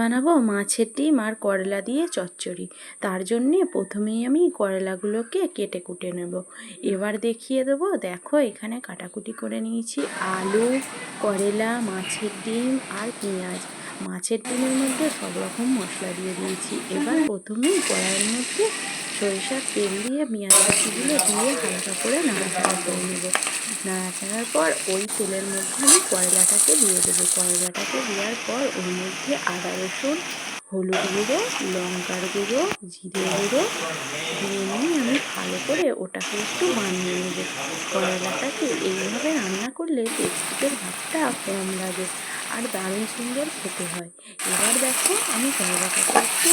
বানাবো মাছের ডিম আর করলা দিয়ে চচ্চড়ি। তার জন্যে প্রথমেই আমি করলাগুলোকে কেটে কুটে নেব। এবার দেখিয়ে দেবো, দেখো এখানে কাটাকুটি করে নিয়েছি। আলু, করলা, মাছের ডিম আর পেঁয়াজ। মাছের ডিমের মধ্যে সব রকম মশলা দিয়ে দিয়েছি। এবার প্রথমেই কড়াইয়ের মধ্যে সরিষার তেল দিয়ে পেঁয়াজ দিয়ে হালকা করে নাড়াচাড়া করে নেব। নাড়াচাড়ার পর ওই তেলের মধ্যে আমি করলাটাকে দিয়ে দেবো। করলাটাকে দেওয়ার পর ওর মধ্যে আদা, রসুন, হলুদ গুঁড়ো, লঙ্কার গুঁড়ো, জিরে গুঁড়ো দিয়ে নিয়ে আমি ভালো করে ওটাকে একটু বানিয়ে নেব। করলাটাকে এইভাবে রান্না করলে টেস্টিকের ভাতটা কম লাগে আর দারুণ সুন্দর খেতে হয়। এবার দেখো আমি করলাটাকে একটু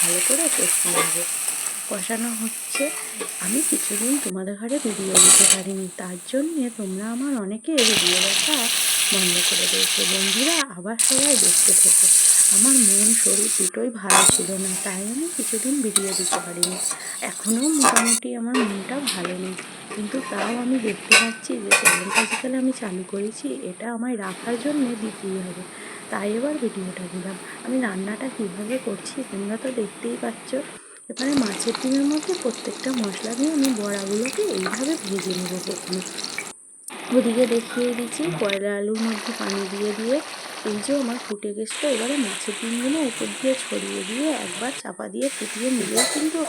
ভালো করে কষিয়ে নেব। কষানো হচ্ছে। আমি কিছুদিন তোমাদের ঘরে ভিডিও দিতে পারিনি। তার জন্যে তোমরা আমার অনেকে ভিডিও দেখা বন্ধ করে দিয়েছ। বন্ধুরা, আবার সবাই দেখতে থেকো। আমার মন শরীর দুটোই ভালো ছিল না, তাই আমি কিছুদিন ভিডিও দিতে পারিনি। এখনও মোটামুটি আমার মনটা ভালো নেই। কিন্তু তাও আমি দেখতে পাচ্ছি যে চ্যানেলটা যেখানে আমি চালু করেছি, এটা আমায় রাখার জন্য দিতেই হবে। তাই এবার ভিডিওটা দিলাম। আমি রান্নাটা কীভাবে করছি তোমরা তো দেখতেই পাচ্ছ। এবারে মাছের ডিমের মধ্যে প্রত্যেকটা মশলা দিয়ে আমি বড়াগুলোকে এইভাবে ভেজে নেব প্রথমে। ওদিকে দেখিয়ে দিচ্ছি, কয়লা আলুর মধ্যে পানি দিয়ে দিয়ে এই যে আমার ফুটে গেছিল, এবারে মাছের ডিমগুলো উপর দিয়ে ছড়িয়ে দিয়ে একবার চাপা দিয়ে ফুটিয়ে নিলেও কিন্তু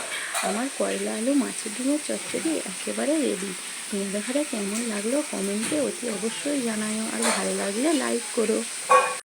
আমার কয়লা আলু মাছের ডিমের চচ্চড়ি একেবারে রেডি তোমাদের ঘরে কেমন লাগল? কমেন্টে অতি অবশ্যই জানাও আর ভালো লাগলে লাইক করো।